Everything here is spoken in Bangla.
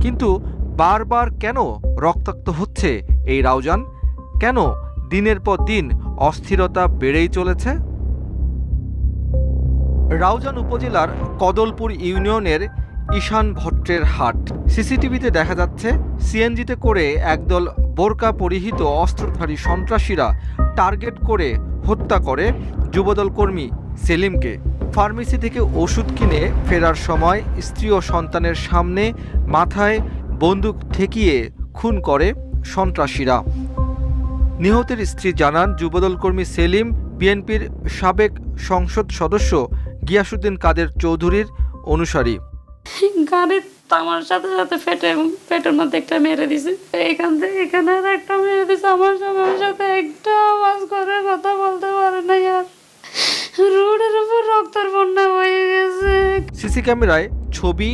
কিন্তু বারবার কেন রক্তাক্ত হচ্ছে এই রাউজান? কেন দিনের পর দিন অস্থিরতা বেড়েই চলেছে? রাউজান উপজেলার কদলপুর ইউনিয়নের ঈশান ভট্টের হাট। সিসিটিভিতে দেখা যাচ্ছে, সিএনজিতে করে একদল বোরকা পরিহিত অস্ত্রধারী সন্ত্রাসীরা টার্গেট করে হত্যা করে যুবদল কর্মী সেলিমকে ফার্মেসি থেকে ওষুধ কিনে ফেরার সময় স্ত্রী ও সন্তানের সামনে মাথায় বন্দুক ঠেকিয়ে খুন করে সন্ত্রাসীরা। নিহতের স্ত্রী জানান, যুবদল কর্মী সেলিম, বিএনপির সাবেক সংসদ সদস্য গিয়াসুদ্দিন কাদের চৌধুরীর অনুসারী। গাড়ির আমার সাথে সাথে ফেটে মধ্যে একটা মেরে দিছে। এখান থেকে এখানে একটা মেরে দিছে, আমার সিসি ক্যামেরায় ছবি